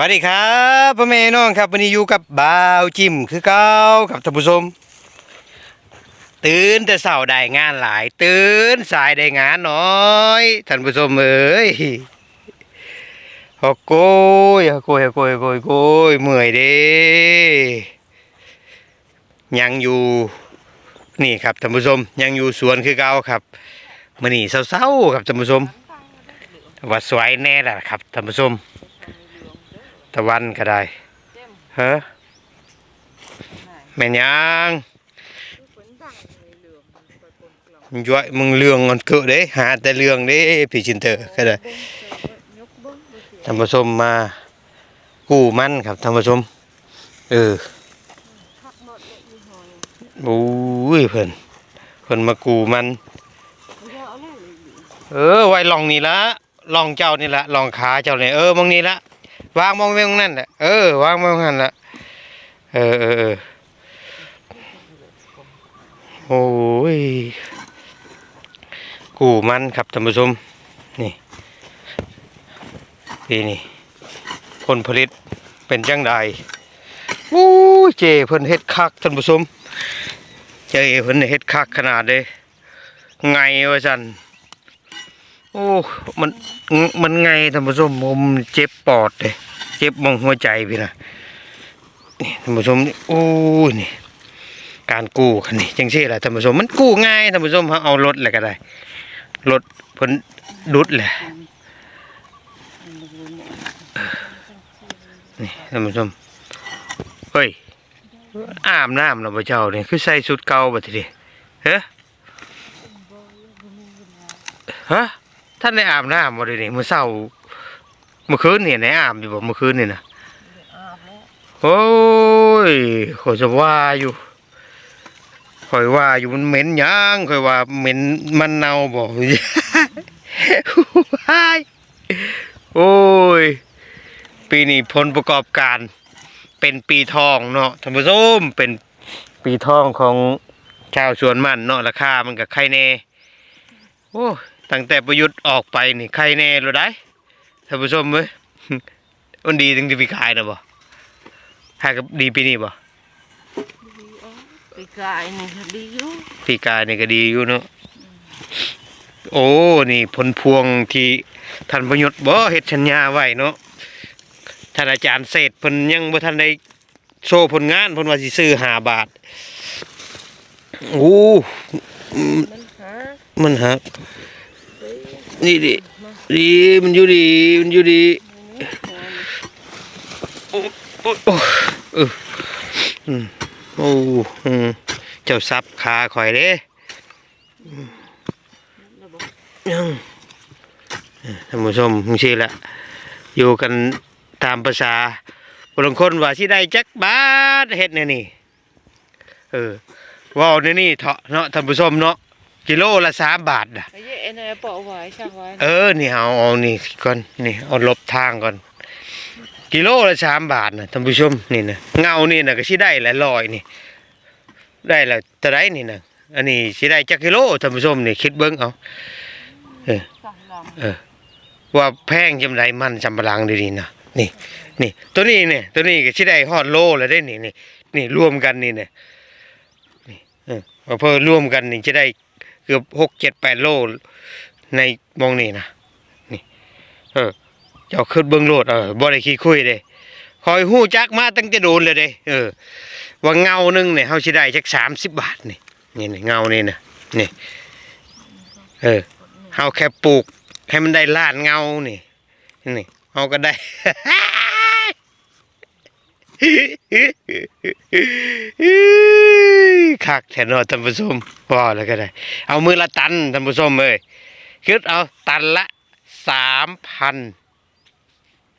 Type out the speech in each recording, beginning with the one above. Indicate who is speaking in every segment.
Speaker 1: วัสดีครับพ่อแม่น้องครับวันนี้อยู่กับบ่าวจิมคือเก้ากับท่านผู้ชมตื่นแต่เสาได้งานหลาย ตื่นสายได้งานน้อยท่านผู้ชมเอ้ยโอ้โกยโอ้โกยโอ้โกยโอ้โกยโอ้โกยเมื่อยเด้ยังอยู่นี่ครับท่านผู้ชมยังอยู่สวนคือเก้าครับมื่อนี้เศร้าๆครับท่านผู้ชมว่าสวยแน่แหละครับท่านผู้ชม ตะวันก็ได้เฮ้อแม่นยังมึงย้อยมึงเรื่องมันเกิดเด้ หาแต่เรื่องเด้พี่ชินเตอร์ก็ได้ท่านผู้ชมมากู้มันครับท่านผู้ชมเออโอ้ยเพิ่นเพิ่นมากู้มัน เออไว้ลองนี่ละลองเจ้านี่ละลองขาเจ้านี่เออมองนี่ละ วางมองไว้ตรงนั่นแหละเออวางมองนั่นแหละเออเออเออโอ้ยกูมันครับท่านผู้ชมนี่ปีนี่ผลผลิตเป็นจังใดโอ้ยเจเพิ่นเฮ็ดคักท่านผู้ชมเจเพิ่นเฮ็ดคักขนาดเลยไงวะจัน โอ้มันมันไงท่านผู้ชมผมเจ็บปอดเลยเจ็บมองหัวใจพี่นะนี่ท่านผู้ชมนี่โอ้ยนี่การกู้คันนี้จังซี่แหละท่านผู้ชมมันกู้ง่ายท่านผู้ชมเขาเอารถอะไรก็ได้รถเพิ่นดุดแหละนี่ท่านผู้ชมเฮ้ยอาบน้ำแล้วบ่เจ้าเนี่ยคือใส่ชุดเก่าบัดทีเดียเฮ้ฮะ ท่านได้อาบน้ำบ่ได้นี่มื้อเช้าเมื่อคืนเนี่ยไหนอาบอยู่บ่เมื่อคืนนี่นะโอ้ยขอยจะว่าอยู่คอยว่าอยู่มันเหม็นหยังคอยว่าเหม็นมันเน่าบ่ว้ายโอ้ย ปีนี้ผลประกอบการ เป็นปีทองเนาะท่านผู้ชมเป็นปีทองของชาวสวนมันเนาะราคามันก็ไข่แน่โอ้ย ตั้งแต่ประยุทธ์ออกไปนี่ไข่แน่เลยได้ท่านผู้ชมเว้ยมันดีถึงจะไปขายนะบ่หากับดีปีนี้บ่
Speaker 2: ปีกายนี่ก็ดีอยู่
Speaker 1: ปีกายนี่ก็ดีอยู่เนาะโอ้นี่ผลพวงที่ท่านประยุทธ์บ่เฮ็ดสัญญาไว้เนาะท่านอาจารย์เศรษฐ์เพิ่นยังบ่ทันได้โชว์ผลงานเพิ่นว่าสิซื้อ5บาทโอ้อืม
Speaker 2: มันหา
Speaker 1: มันหัก นี่ดิดีมันอยู่ดีมันอยู่ดีโอ้โอ้เออโอ้เจ้าซับขาข่อยเด้ยังท่านผู้ชมมึงชี้ละอยู่กันตามภาษาบางคนว่าสิได้จักบาทเฮ็ดแนี่ยนี่เออว้าวในนี่เถาะเนาะท่านผู้ชมเนาะ กิโลละสามบาทน่ะ
Speaker 2: ไอ้เอ็นไอ้ปอไว้ช่างไว้
Speaker 1: เออนี่เอาเอานี่ก่อนนี่เอาลบทางก่อน กิโลละสามบาทนะท่านผู้ชมนี่นะเงานี่นะก็สิได้ละร้อยนี่ ได้ละเท่าไรนี่นะอันนี้สิได้จักกิโลท่านผู้ชมนี่คิดเบิ้งเอา
Speaker 2: สั่งลอง
Speaker 1: เออว่าแพงจำไรมันจำปะลังดีๆนะนี่นี่ ตัวนี้เนี่ยตัวนี้ก็สิได้ฮอดโลแล้วได้นี่นี่นี่รวมกันนี่เนี่ยนี่เออพอเพิ่มรวมกันนี่จะได้ เกือบหกเจ็ดแปดโลในมองนี่นะนี่ เออเจ้าขึ้นเบิ้งโลดเออบ่ได้ขี้คุยเด้คอยหู้จักมาตั้งแต่โดนเลยเด้เออ ว่าเงาหนึงเนี่ยเฮาสิได้จักสามสิบบาทนี่นี่เงานี่นะนี่ เออเฮาแค่ปลูกให้มันได้ล้านเงานี่นี่เฮาก็ได้ คักแทนเนาะท่านผู้ชมว่าแล้วก็ได้ เอามือละตันท่านผู้ชมเอ้ยคิดเอาตันละสามพัน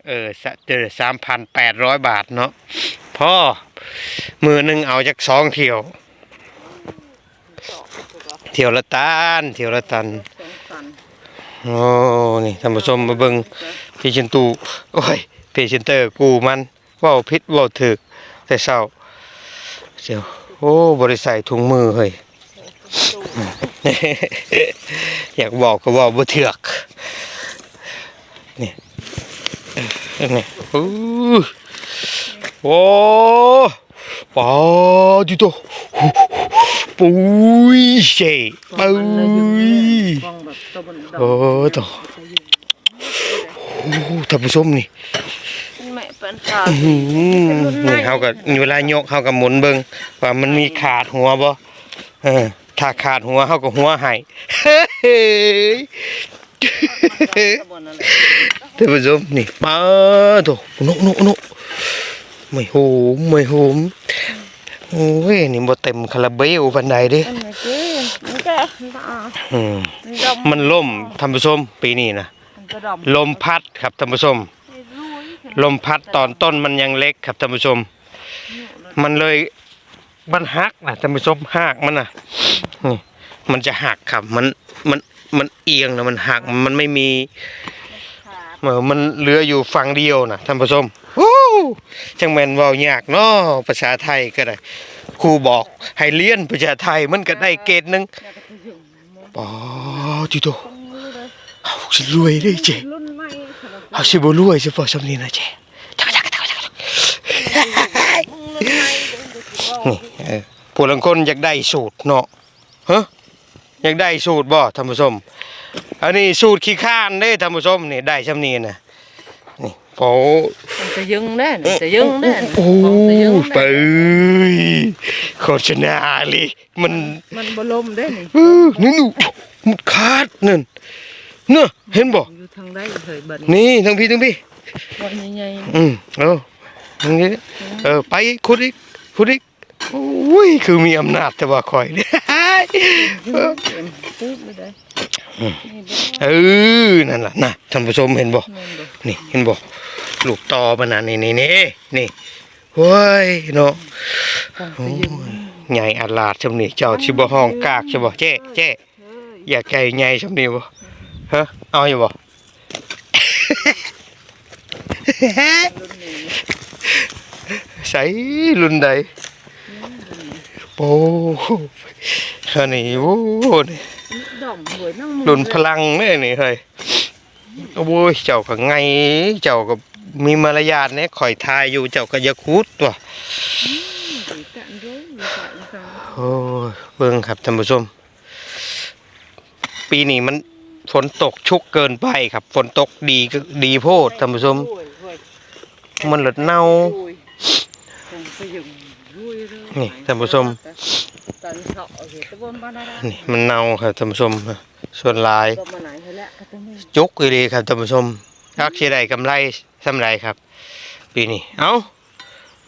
Speaker 1: เออสะเจอสามพันแปดร้อยบาทเนาะพ่อมือหนึ่งเอาจากสองเที่ยว เที่ยวละตันเที่ยวละตัน
Speaker 2: สองตัน
Speaker 1: โอ้นี่ท่านผู้ชมมาเบิ่งพี่ชินตูโอ้ยพี่ชินเตอร์กูมัน ว้าพิษเว้าถึกแต่เศร้าเดี๋ยวโอ้บริใส่ถุงมือเฮ้ยอยากบอกก็บอกบ่เถือกนี่นี่อู้โอ้ปอดิโตปุ้ยเจ๋ปุ้ย
Speaker 2: กอตัวบนดอก
Speaker 1: โอ้โตโอ้ท่านผู้ชมนี่
Speaker 2: แม่เป็นขา
Speaker 1: อื้อหือนี่เฮาก็เวลายกเฮาก็หมุนเบิ่งว่ามันมีขาดหัวบ่เออถ้าขาดหัวเฮาก็หัวหายเฮ้ย
Speaker 2: ตัวบนนั่นแหละ
Speaker 1: ท่านผู้ชมนี่ปาโตนกนกนกไม่โหมไม่โหมโอ้ยนี่บ่เต็มคาราเบลปานใดเด้
Speaker 2: อันไหนเจ๊มันแก่ตา
Speaker 1: อืม
Speaker 2: มันดำ
Speaker 1: มันล่มท่านผู้ชมปีนี้นะ
Speaker 2: มันก็ดำ
Speaker 1: ลมพัดครับท่านผู้ชม ลมพัดตอนต้นมันยังเล็กครับท่านผู้ชม มันเลยมันหักนะท่านผู้ชมหักมันนะนี่มันจะหักครับ มันมันมันเอียงนะมันหักมันไม่มีเออมันเหลืออยู่ฝั่งเดียวนะท่านผู้ชมโอ้จังแมนเว้ายากเนาะภาษาไทยก็ได้ครูบอกให้เรียนภาษาไทยมันก็ได้เกรดหนึง
Speaker 2: แล้วก็ถึงอง
Speaker 1: ปอจิโต
Speaker 2: ตรงมือเลย
Speaker 1: เฮาสิรวยเด้เจ
Speaker 2: รุ่นใหม่ขาด
Speaker 1: เฮาสิบ่รวยสิเจ จักจักจักจัก
Speaker 2: รุ่นใหม่เดี๋ยวจะคิดว่า
Speaker 1: นี่เออผู้ลังคนอยากได้สูตรเนาะฮะอยากได้สูตรบ่ท่านผู้ชม อันนี้สูตรขี้ข้านเด้ท่านผู้ชมนี่ได้ซำนี้นะนี่โอ้
Speaker 2: มันจะยึงแน่มันจะยึงแน่
Speaker 1: โอ้
Speaker 2: มันจะยึง
Speaker 1: ไป
Speaker 2: แน่
Speaker 1: โฆษณาเลยมัน
Speaker 2: มันบลมได้นี่
Speaker 1: เออนี่หนูมันขาดนั่นเนอะเห็นบ่
Speaker 2: อยู่ ทางใดเคยบัด
Speaker 1: นี่ทั้งพี่ทั้งพี่
Speaker 2: บ่ใหญ่
Speaker 1: อืมเอาอย่างนี้เออไปขุดอีกขุดอีกโอ้ยคือมีอำนาจแต่ว่าคอยเนี่ย
Speaker 2: ๆเออปุ๊บไม่ได้นี่บ่
Speaker 1: เออนั่นล่ะนะท่านผู้ชมเห็นบ่
Speaker 2: แม่นบ่
Speaker 1: นี่เห็นบ่ลูกตอมันน่ะนี่นี่นี่นี่เฮ้ยเนาะ
Speaker 2: ต้อง
Speaker 1: โอ้
Speaker 2: ไปยึง
Speaker 1: ยใหญ่อัดลาดซำนี่เจ้าสิบ่ห้องกากใช่บ่เจ๊เจ๊
Speaker 2: เฮ้ย
Speaker 1: อยากไก่ใหญ่ซำนี่บ่ฮะเอาอยู่บ่
Speaker 2: รุ่นนี้
Speaker 1: ใส่รุ่นใดโอ้อันนี้โอ้นี่
Speaker 2: ดอมหวยนั่งมือ
Speaker 1: รุ่นพลังเนี่ยนี่เฮ้ยโอ้ยเจ้าก็ไง เจ้าก็มีมารยาทเนี่ยข่อยทายอยู่เจ้าก็อย่าคูดตัว
Speaker 2: เลยกันด้วยอยู่ฝ่ายอีสาน
Speaker 1: โอ้ยเบิ่งครับท่านผู้ชม ปีนี้มัน ฝนตกชุกเกินไปครับ ฝนตกดีดีโพดท่านผู้ชมมันหลดเน่านี่ท่านผู้ชม
Speaker 2: นี่
Speaker 1: มันเน่าครับท่านผู้ชมส่วนลายจุกอีหลีครับท่านผู้ชมรักสิได้กำไรสำไรครับ ปีนี้เอ้า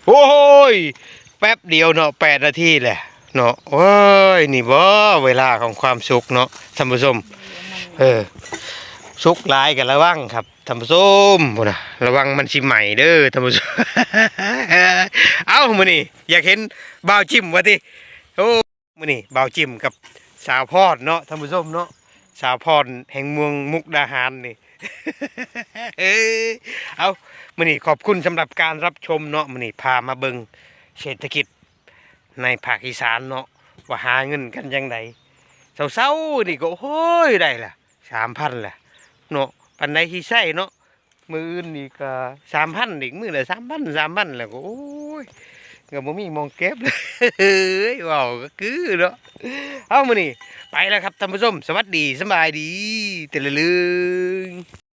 Speaker 1: โอ้ยแป๊บเดียวเนาะแปดนาทีแหละเนาะโอ้ยนี่บ่เวลาของความสุขเนาะท่านผู้ชม เออสุกลายกันระวังครับท่านผู้ชมพุ่นะระวังมันสิใหม่เด้อท่านผู้มเอ้ามือนี้อยากเห็นบ่าวจิ้มว่าติโอ้มือนี้บ่าวจิ้มกับสาวพอดเนาะท่านผู้มเนาะสาวพรแห่งเมืองมุกดาหารนี่เอ้ยเอามือนี้ขอบคุณสำหรับการรับชมเนาะมือนี้พามาเบิงเศรษฐกิจในภาคอีสานเนาะว่าหาเงินกันยังไงเศร้าๆนี่ก็โอ้ยได้ละ สามพันแหละเนาะปันใดที่ใส่เนาะมืออื่นนี่ก็สามพันอีกมือละสามพันสามพันแล้วก็โอ้ยก็บ่มีมองเก็บเลยเฮ้ยว้าวก็คือเนาะเอามานี่ไปแล้วครับท่านผู้ชมสวัสดีสบายดีเตลือ